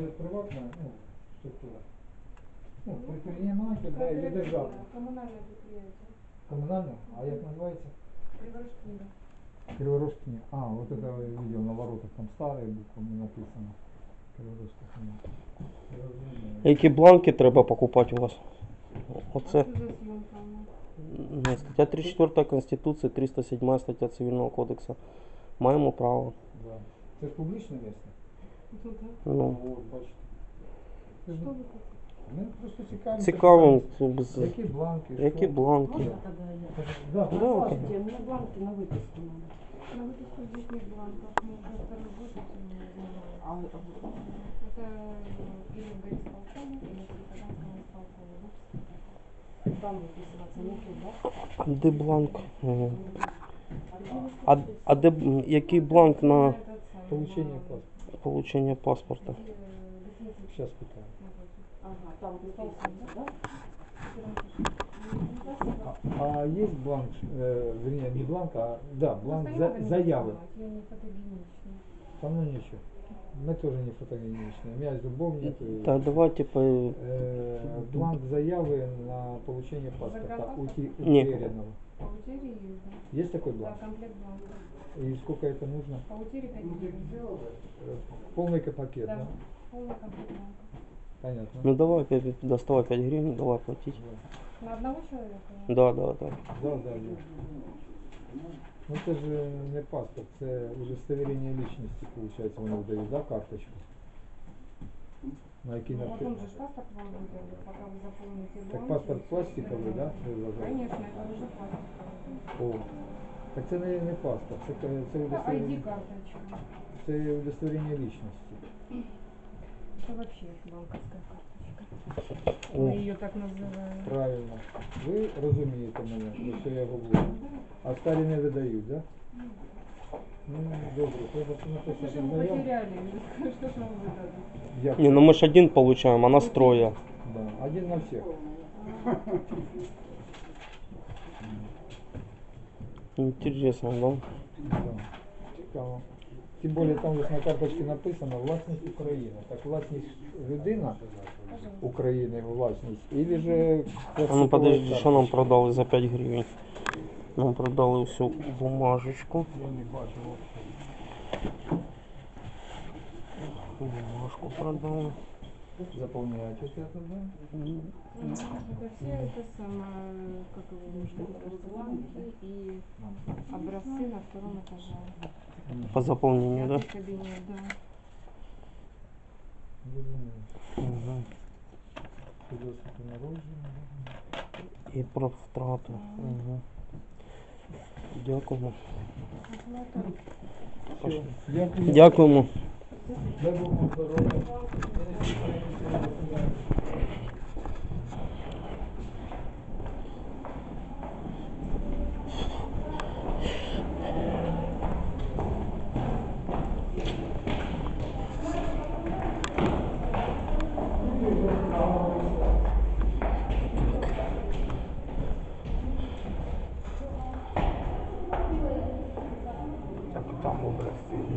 приватна ну, структура? Ну, предприниматель, да, или державна? Комунальне підприємство. Коммунальная? А як називається? Криворожкіна. Криворожский. А, вот это я видел на воротах, там старые буквами написано. Розумію. Які бланки треба покупати у вас? Оце ну, стаття 34 Конституції, 307 стаття Цивільного кодексу. Маємо право. Да. Це ж публічне місце? Ну, так. Ну, От, бачите. Це ж Що не- ви хочете? Ми просто цікаві. цікаво, без- Які бланки? які що? бланки. Можно тогда я? Да, Да, окей. Слушайте, мне бланки на выписку надо. На выписку здесь нет бланков, можно проработать. А, а вот Это или в горисполкоме, или в Казанском исполкоме. да? там выписываться нету, да? А де бланк? Е, А А, а де м, який бланк на Этот самый, Получение на- паспорта. получения паспорта. Сейчас пытаем. А, а есть бланк, э, вернее, не бланк, а да, бланк за, заявы. Со мной ничего. Мы тоже не фотогеничные. У меня зубов нет. Да, давайте по... Э, бланк заявы на получение паспорта у, у, у Есть такой бланк? Да, комплект бланка. И сколько это нужно? По утере 5 гривен. Э, Полный ка- пакет, да? Да. Полный комплект бланков. Понятно. Ну давай п'ять- доставай 5 гривень, давай платить. Да. На одного человека? Да, да, да. Да, да, да. Ну це ж не паспорт, це удостоверення личності, виходить, вони видають, да, карточку? На якій Ну, напи- потом же ж паспорт вам выдали, пока вы заполните Так бланки. паспорт пластиковий, да? ви вважаєте? Конечно, это уже пластиковый. О. Так це не, не паспорт, це, ка- це, Это удостоверення, ID-карточка. це удостоверення личності. Это вообще банковская карточка. О. Мы ее так называем. Правильно. Ви розумієте мене, про що я говорю. А старі не видають, да? Ну, добре, треба це Если написати же вы заяву. потеряли, что ж вам выдадут? Як? Не, ну мы ж один получаем, а нас трое. Да, один на всех. Интересно, да? Да. Цікаво. Тим більше там на карточці написано власність України. Так власність людина України власність, или же А ну подожди, що нам продали за 5 гривень? Нам продали всю бумажечку. Я не бачу. Бумажку продали. Заповняють ось это, да? Это все это самое, как его можно сказать, бланки и образцы на втором этаже. По заполнению, да? Пятый кабинет, да. Зрозуміло. Угу. Свідоцтво народження. І про втрату. Угу. Дякуємо. Ну, это Все. Дякую. Дякуємо. Дай Бог вам здоров'я.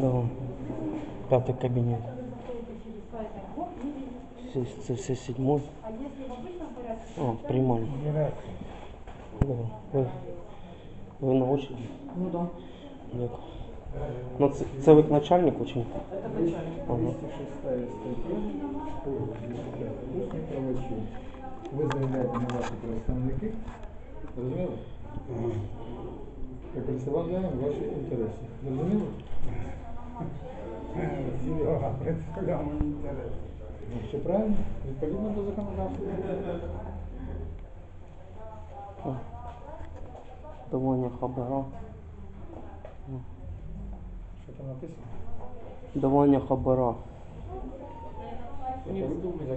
Да. Пятый кабинет. Це, все седьмой. А, приймальний. Ви, ви на очереді? Ну да. Дякую. Ну, це, це ви к начальнику чи ні? Это начальник. Ага. 206 стаття. Усні правочі. Ви заявляєте на ваші представники. Зрозуміло? І представляємо ваші інтереси. Зрозуміло? Серега, інтерес. Ну, все правильно? Відповідно до законодавства. О. Давання хабара. Що там написано? Давання хабара.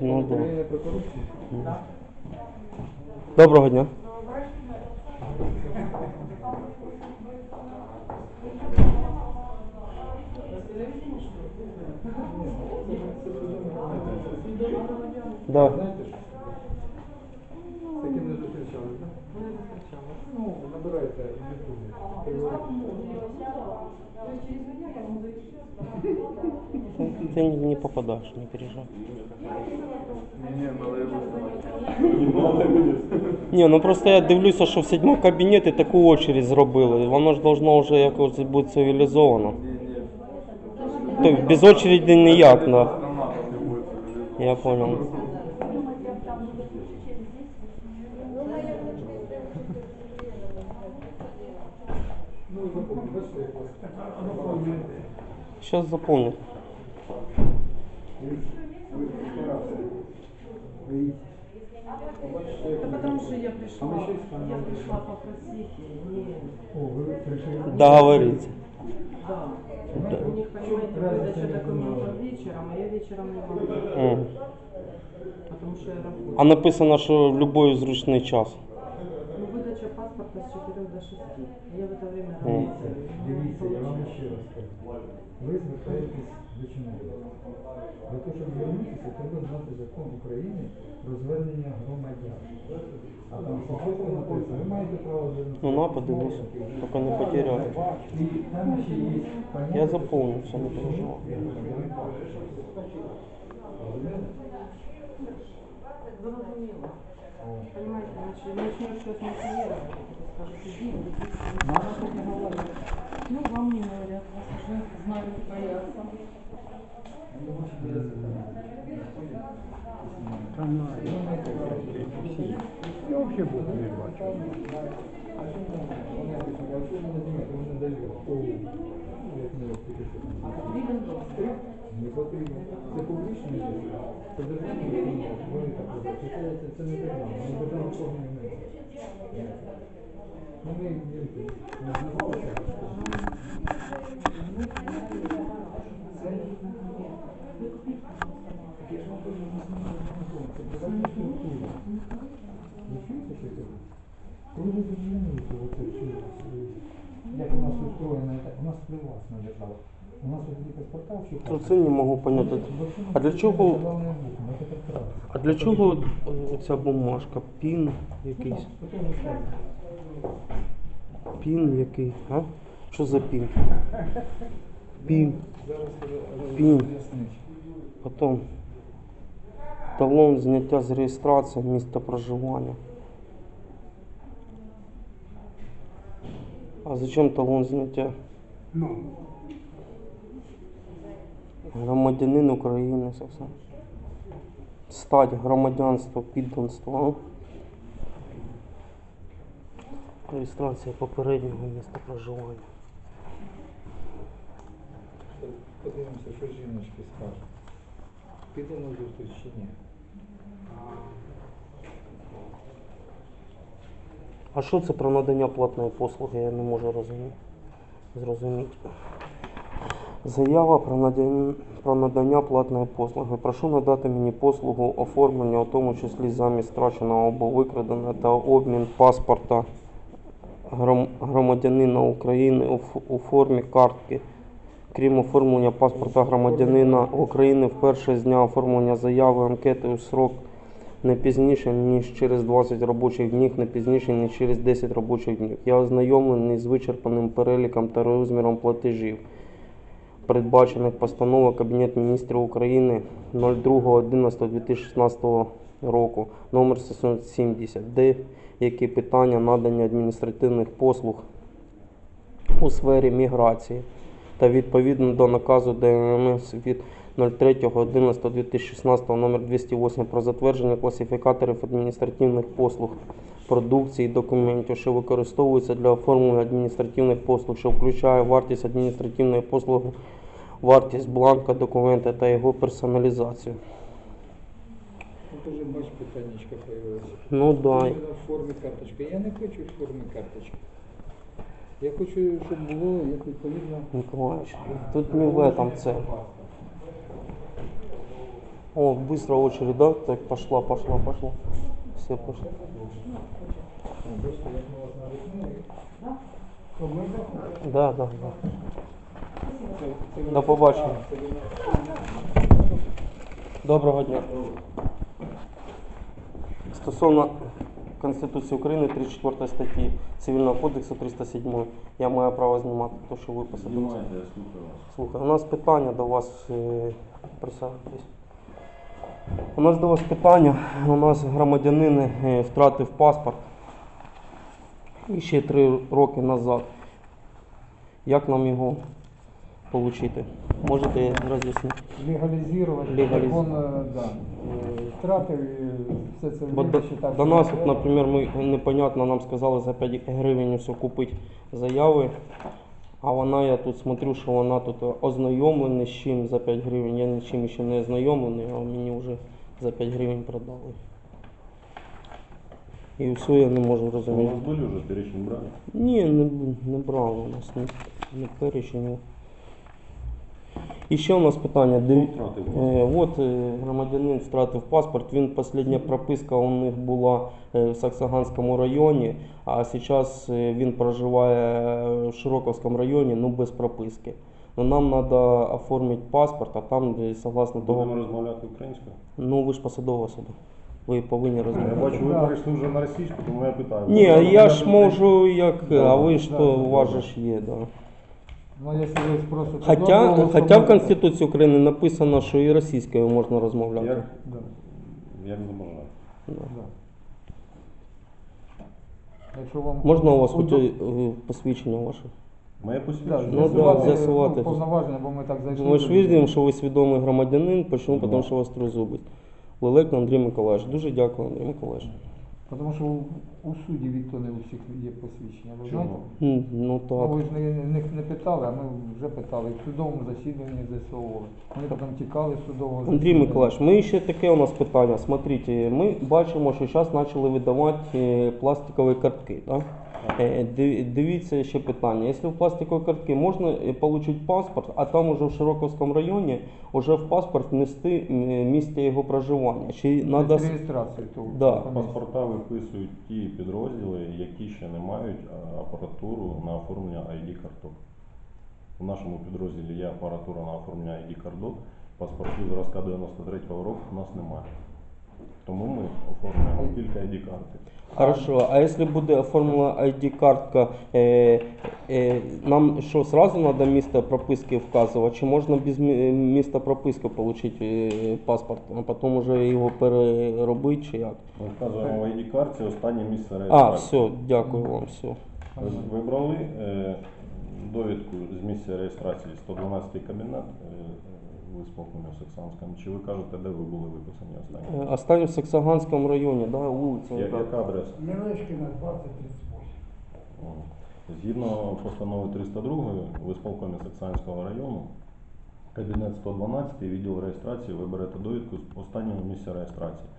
Ну, да. України про корупцію. Доброго дня. Да. Знаєте ж? З не. Ты, не попадаешь, не переживай. Ні, ну просто я дивлюся, що в сьомому кабінеті таку очередь зробили. Воно ж должно вже якось бути цивілізовано. Тобто без очереди ніяк, да. Я понял. Ну. Сейчас заполню. Да потому что я пришла, я пришла попросить. Договориться. да. Да. У них, понимаете, выдача документов вечером, а я вечером не могу, М. потому что я работаю. А написано, що в будь-який зручний час. Ну, выдача паспорта с 4 до 6. А я в это время М. Дивіться, работаю. дивіться, я вам ще раз кажу. Ви звертаєтесь до чиновника. Для того, щоб звернутися, треба знати закон України про звернення громадян. А там що чітко написано, ви маєте право звернутися. Ну, на, подивись, тільки не потеряй. І там ще є поняття. Я заповню, все не переживай. Зрозуміло. Понимаете, значит, начнешь сейчас мотивировать, скажут, иди, иди. Нам так не говорять. Ну, вам не говорят, вас уже знают, боятся. Я вообще Бога не бачу. Не потрібно. Це публічне місце. Це державне установа. Вони так роблять. Це, не державне. Ми державного кого не маємо. Ну, ми, ми, ми знаходимося. Ви чуєте, що це? Коли ви зрозумієте оце всю, е, як у нас устроєна, так, у нас приватна держава. У нас от такі паспорта, що То це не можу поняти. А для чого- А для чого от, е, ця бумажка? Пін якийсь? Пін який? А? Що за пін? Пін. Пін. Потім талон зняття з реєстрації місця проживання. А зачем талон зняття? Ну, Громадянин України, це все. Стать, громадянство, підданство. Реєстрація попереднього місця проживання. Подивимося, що жіночки скажуть. Підемо зустріч чи ні? А що це про надання платної послуги, я не можу розуміти. зрозуміти. Заява про надання, про надання платної послуги. Прошу надати мені послугу оформлення, у тому числі замість страченого або викраденого та обмін паспорта громадянина України у формі картки. Крім оформлення паспорта громадянина України вперше з дня оформлення заяви анкети у срок не пізніше, ніж через 20 робочих днів, не пізніше, ніж через 10 робочих днів. Я ознайомлений з вичерпаним переліком та розміром платежів, передбачених постановою Кабінету міністрів України 02.11.2016 року, номер 670, де які питання надання адміністративних послуг у сфері міграції та відповідно до наказу ДМС від 03.11.2016 номер 208 про затвердження класифікаторів адміністративних послуг, продукції, документів, що використовуються для оформлення адміністративних послуг, що включає вартість адміністративної послуги, вартість бланка документа та його персоналізацію. Тут бач питаннячка появилася. Ну да. В формі карточки. Я не хочу в формі карточки. Я хочу, щоб було як відповідно. Николаевич, тут не в этом цель. О, быстро очередь, да? Так, пошла, пошла, пошла. Все пошли. Да, да, да. До побачення. Доброго дня. Стосовно Конституції України 34 статті Цивільного кодексу 307. Я маю право знімати те, що ви посадили. Слухаю. Слухай, у нас питання до вас. е, Присягайтесь. У нас до вас питання. У нас громадянин е, втратив паспорт і ще три роки назад. Як нам його отримати? Можете роз'яснити? Легалізувати, Легаліз- закон, е, да, е, втратив і все це Бо до, считав, до нас, от, наприклад, ми непонятно, нам сказали за 5 гривень все купити заяви. А вона, я тут смотрю, що вона тут ознайомлена з чим за 5 гривень. Я нічим ще не ознайомлений, а мені вже за 5 гривень продали. І все я не можу У розуміти. вас вже перечень брали? Ні, не, не брали у нас, не, не перечень. І ще у нас питання. Хто Диві- втратив Е, От е, громадянин втратив паспорт. Він остання прописка у них була е, в Саксаганському районі, а зараз е, він проживає в Широковському районі, ну без прописки. Ну, нам треба оформити паспорт, а там, де, согласно Будемо того, розмовляти українською? ну ви ж посадова особа. Ви повинні Я бачу, ви перейшли вже на російську, тому я питаю. Ні, Будемо я ж можу як, а ви ж Да, то да, у вас ж є, да. Ну, якщо ви спросите Хоча, в Конституції України написано, що і російською можна розмовляти. Як, Да, як замовляти? Да. да. Якщо вам Можна у вас хоч удобно- е, посвідчення ваше? Моє Да, посвідчення? Ну, да, з'ясувати, з'ясувати. ну, повноваження, бо ми так зайшли. Ми ж бачимо, що ви свідомий громадянин, почому? Ну. Тому що у вас тризубить. Лелеко Андрій Миколаївич. Дуже дякую, Андрій Миколаївич. Тому що у, у суді від то не у всіх є посвідчення. Ви Чому? знаєте? М, Ну Ну, так. ви ж не, не, не питали, а ми вже питали. В судовому засіданні з'ясовували. Вони потім тікали з судового Андрій засідання. Миколаївич, ми ще таке у нас питання. Смотрите, ми бачимо, що зараз почали видавати е, пластикові картки. Да? Е, диві- Дивіться ще питання. Якщо в пластикові картки можна е, отримати паспорт, а там уже в Широковському районі вже в паспорт внести місце його проживання. Чи надо... реєстрації. То, Да. Паспорта виписують ті підрозділи, які ще не мають апаратуру на оформлення ID-карток. У нашому підрозділі є апаратура на оформлення ID-карток. Паспортів зразка 93-го року у нас немає. Тому ми оформляємо тільки ID-карти. Хорошо, а якщо буде оформлена ID-картка, е, е, нам що, сразу треба місце прописки вказувати, чи можна без мі- міста прописки отримати е, паспорт, а потім вже його переробити, чи як? Ми вказуємо в ID-карті останнє місце А, реєстрації. все, дякую вам, все. Ви, ви е, довідку з місця реєстрації 112 кабінет е, е, висполкнення в Саксанському. Чи ви кажете, де ви були виписані останні? Е, Останній в Саксаганському районі, да, вулиця. Я- яка? Яка адреса? Мілешкіна 2038. О. Згідно постанови 302 в ісполкомі Саксанського району, кабінет 112, відділ реєстрації, ви берете довідку з останнього місця реєстрації.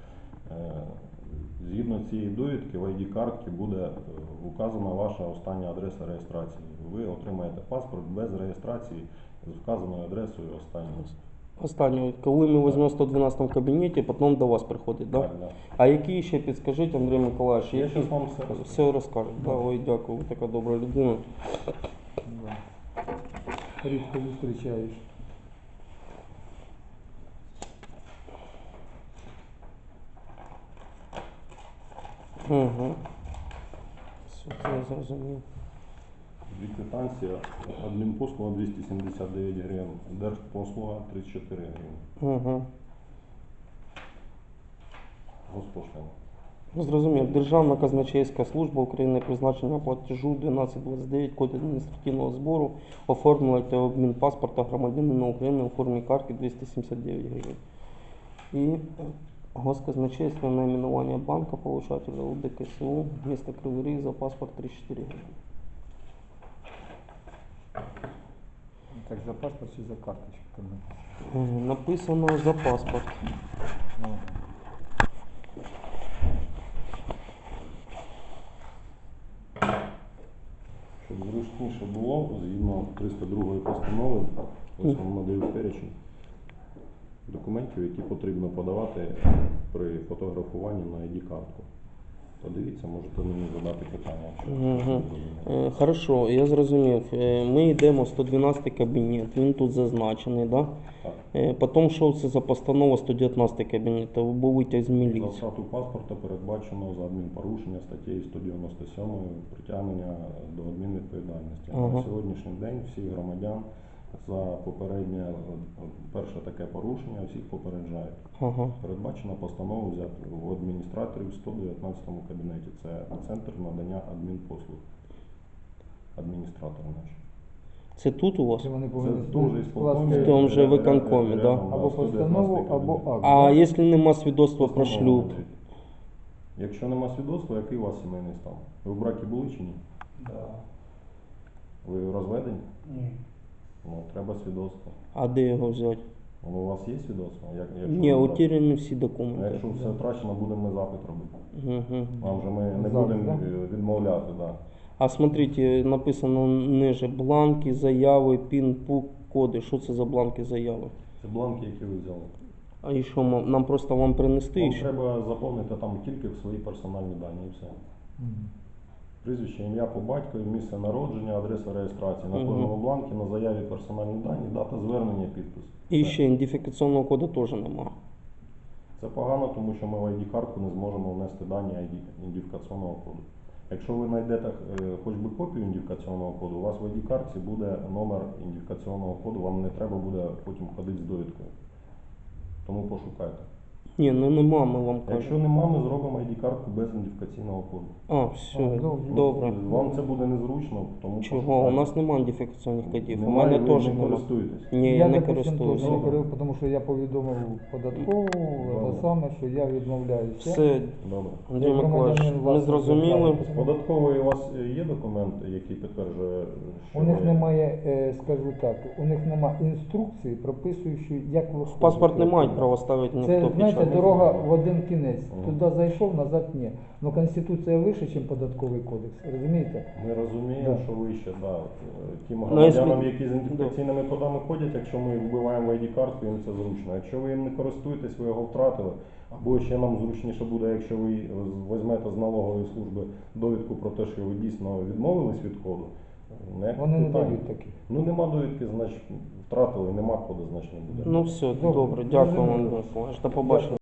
Е, Згідно цієї довідки в ID-картці буде е, указана ваша остання адреса реєстрації. Ви отримаєте паспорт без реєстрації з вказаною адресою останньою. Останній, коли ми візьмемо в 112 кабінеті, потім до вас приходить, да? Так, да. А які ще підскажіть, Андрій Миколаївич, Я зараз вам все розкажу. Все розкажу. Да, ой, дякую, ви така добра людина. Да. Рідко зустрічаєш. Угу. Все, це я зрозумів. Квитанція, адмінпослуга 279 гривень, держпослуга 34 гривень. Угу. Госпошлина. Зрозумів. Державна казначейська служба України призначення платежу 1229 код адміністративного збору оформила та обмін паспорта громадянина України у формі картки 279 гривень. І госказначейство найменування банка получателя УДКСУ місто Кривий Ріг за паспорт 34 гривень. Так, за паспорт чи за карточку? там написано? Написано за паспорт. Ага. Щоб зручніше було, згідно 302 постанови, ось вам надаю перечень документів, які потрібно подавати при фотографуванні на ID-картку. Подивіться, можете мені задати питання. Е, Хорошо, я зрозумів. Е, Ми йдемо в 112 кабінет, він тут зазначений, да? Так. Е, Потім що це за постанова 119 кабінету, або витяг з За міліції. втрату паспорта передбачено за адмінпорушення статтею 197 притягнення до адмінвідповідальності. Ага. На сьогоднішній день всіх громадян за попереднє е, перше таке порушення всіх попереджають. Ага. Передбачено постанову взяти у адміністраторів в 119 кабінеті. Це центр надання адмінпослуг. Адміністратори наші. Це тут у вас? Це вони Це повинні в тому же В тому же виконкомі, да. або постанову, або акт. А якщо нема свідоцтва про шлюб? Якщо нема свідоцтва, який у вас сімейний стан? Ви в бракі були чи ні? Да. Ви розведені? Ні. Ну, треба свідоцтво. А де його взяти? Воно у вас є свідоцтво? Як, якщо Ні, ви утеряні всі А документи. Якщо все втрачено, будемо ми запит робити. Угу. Вам же ми не будемо да? е, відмовляти, да. А смотрите, написано ниже бланки, заяви, пін, пук, коди. Що це за бланки заяви? Це бланки, які ви взяли. А і що ма- нам просто вам принести? Вам що? треба заповнити там тільки свої персональні дані і все. Мгм. Прізвище, ім'я по батькові, місце народження, адреса реєстрації. На Мгм. кожному бланку на заяві персональні дані, дата звернення, підпис. І Все. ще ідентифікаційного коду теж немає. Це погано, тому що ми в ID-картку не зможемо внести дані ID, ідентифікаційного коду. Якщо ви знайдете е, хоч би копію ідентифікаційного коду, у вас в ID-картці буде номер ідентифікаційного коду, вам не треба буде потім ходити з довідкою. Тому пошукайте. Ні, ну нема, ми вам Якщо кажемо. нема, ми зробимо ID-картку без ідентифікаційного коду. А, все, А, добре. добре. Вам це буде незручно, тому що. Чого? У нас немає ідентифікаційних кодів. У мене ви теж не немає. користуєтесь. Ні, я я, не користуюся. не користуюся, тому що я повідомив податкову, те саме, що я відмовляюся. Все, Добре. Андрій Миколаївич, ми зрозуміли. З податкової у вас є документ, який підтверджує, що У них немає, е, скажу так, у них немає інструкції, прописуючи, як. В паспорт не мають права ставити ніхто Це, знаєте, печать. Дорога в один кінець. Туди зайшов, назад ні. Ну Конституція вище, ніж податковий кодекс. Розумієте? Ми розуміємо, Да. що вище, да. Тим Ну, якщо- громадянам, які з ідентифікаційними кодами ходять, якщо ми вбиваємо в ID-картку, їм це зручно. Якщо ви їм не користуєтесь, ви його втратили. Або ще нам зручніше буде, якщо ви візьмете з налогової служби довідку про те, що ви дійсно відмовились від коду. Ніяких Вони не дають таких. Ну нема довідки, значить втратили, нема коду, значить не буде. Ну все, Добре. добре, дякую вам. До побачення.